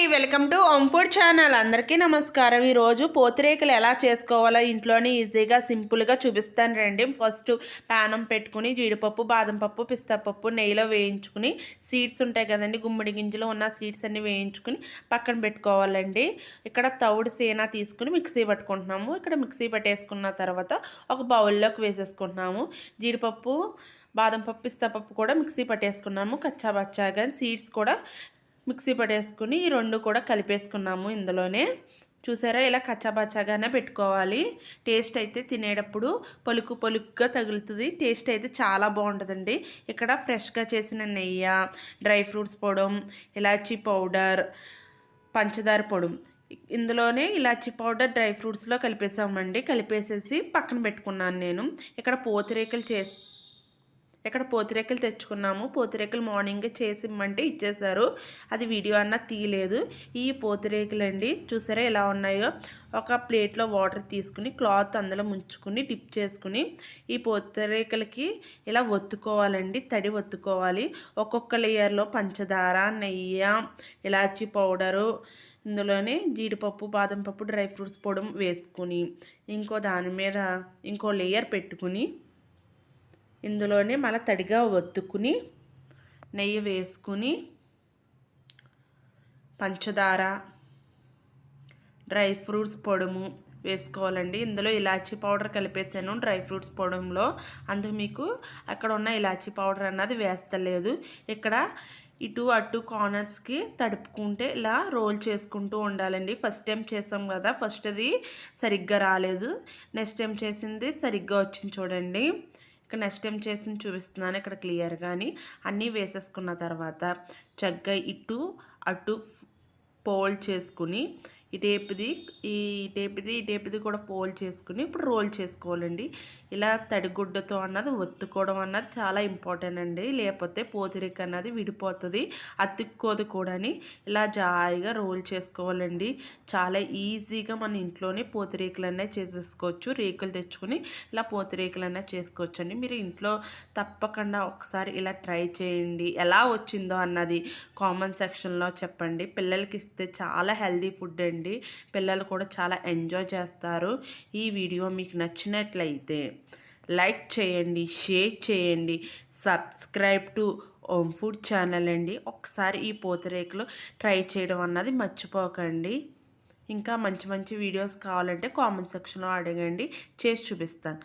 అండి welcome to home food channel. అందరికీ నమస్కారం. ఈరోజు పోతిరేకులు ఎలా చేసుకోవాలో ఇంట్లోనే ఈజీగా సింపుల్గా చూపిస్తాను రండి. ఫస్ట్ పానం పెట్టుకుని జీడిపప్పు బాదం పప్పు పిస్తాపప్పు నెయ్యిలో వేయించుకుని సీడ్స్ ఉంటాయి కదండి గుమ్మడి గింజలు ఉన్న సీడ్స్ అన్నీ వేయించుకుని పక్కన పెట్టుకోవాలండి. ఇక్కడ తౌడు సేనా తీసుకుని మిక్సీ పట్టుకుంటున్నాము. ఇక్కడ మిక్సీ పట్టేసుకున్న తర్వాత ఒక బౌల్లోకి వేసేసుకుంటున్నాము. జీడిపప్పు బాదం పప్పు పిస్తాపప్పు కూడా మిక్సీ పట్టేసుకున్నాము. కచ్చా బచ్చాగా సీడ్స్ కూడా మిక్సీ పడేసుకుని ఈ రెండు కూడా కలిపేసుకున్నాము ఇందులోనే. చూసారా? ఇలా కచ్చాబచ్చాగానే పెట్టుకోవాలి. టేస్ట్ అయితే తినేటప్పుడు పలుకు పలుకుగా తగులుతుంది. టేస్ట్ అయితే చాలా బాగుంటుందండి. ఇక్కడ ఫ్రెష్గా చేసిన నెయ్యి డ్రై ఫ్రూట్స్ పొడం ఇలాచీ పౌడర్ పంచదార పొడం ఇందులోనే ఇలాచీ పౌడర్ డ్రై ఫ్రూట్స్లో కలిపేసామండి. కలిపేసేసి పక్కన పెట్టుకున్నాను నేను. ఇక్కడ పోతిరేకలు చేసి ఇక్కడ పోతిరెక్కలు తెచ్చుకున్నాము. పోతిరెక్కలు మార్నింగే చేసి ఇమ్మంటే ఇచ్చేసారు అది వీడియో అన్న తీయలేదు. ఈ పోతిరేకులు అండి చూసారా ఎలా ఉన్నాయో? ఒక ప్లేట్లో వాటర్ తీసుకుని క్లాత్ అందులో ముంచుకుని డిప్ చేసుకుని ఈ పోతిరేకలకి ఇలా ఒత్తుకోవాలండి. తడి ఒత్తుకోవాలి. ఒక్కొక్క లేయర్లో పంచదార నెయ్యి ఇలాచీ పౌడరు ఇందులోనే జీడిపప్పు బాదం పప్పు డ్రై ఫ్రూట్స్ పొడం వేసుకుని ఇంకో దాని మీద ఇంకో లేయర్ పెట్టుకుని ఇందులోనే మళ్ళీ తడిగా ఒత్తుకుని నెయ్యి వేసుకుని పంచదార డ్రై ఫ్రూట్స్ పొడము వేసుకోవాలండి. ఇందులో ఇలాచీ పౌడర్ కలిపేసాను డ్రై ఫ్రూట్స్ పొడంలో అందుకు మీకు అక్కడ ఉన్న ఇలాచీ పౌడర్ అన్నది వేస్తలేదు. ఇక్కడ ఇటు అటు కార్నర్స్కి తడుపుకుంటే ఇలా రోల్ చేసుకుంటూ ఉండాలండి. ఫస్ట్ టైం చేసాం కదా ఫస్ట్ అది సరిగ్గా రాలేదు. నెక్స్ట్ టైం చేసింది సరిగ్గా వచ్చింది చూడండి. ఇక్కడ నెక్స్ట్ టైం చేసి చూపిస్తున్నాను. ఇక్కడ క్లియర్ కానీ అన్నీ వేసేసుకున్న తర్వాత చక్కగా ఇటు అటు పోల్ చేసుకుని ఈ టేప్ది ఈ టేప్ది ఈ టేప్ది కూడా పోల్ చేసుకుని ఇప్పుడు రోల్ చేసుకోవాలండి. ఇలా తడిగుడ్డతో అన్నది ఒత్తుకోవడం అన్నది చాలా ఇంపార్టెంట్ అండి. లేకపోతే పోతిరిక్ అన్నది విడిపోతుంది అతుక్కోదు కూడాని. ఇలా జాయిగా రోల్ చేసుకోవాలండి. చాలా ఈజీగా మన ఇంట్లోనే పోతిరేకులు అనేది చేసేసుకోవచ్చు. రేకులు తెచ్చుకొని ఇలా పోతిరేకులు అనేది చేసుకోవచ్చు అండి మీరు ఇంట్లో తప్పకుండా ఒకసారి ఇలా ట్రై చేయండి. ఎలా వచ్చిందో అన్నది కామెంట్ సెక్షన్లో చెప్పండి. పిల్లలకి ఇస్తే చాలా హెల్దీ ఫుడ్ అండి. చేయండి పిల్లలు కూడా చాలా ఎంజాయ్ చేస్తారు. ఈ వీడియో మీకు నచ్చినట్లయితే లైక్ చేయండి షేర్ చేయండి subscribe to home food channel అండి. ఒకసారి ఈ పూతరేకులు ట్రై చేయడం అన్నది మర్చిపోకండి. ఇంకా మంచి మంచి వీడియోస్ కావాలంటే కామెంట్ సెక్షన్లో అడగండి. చేసి చూపిస్తాను.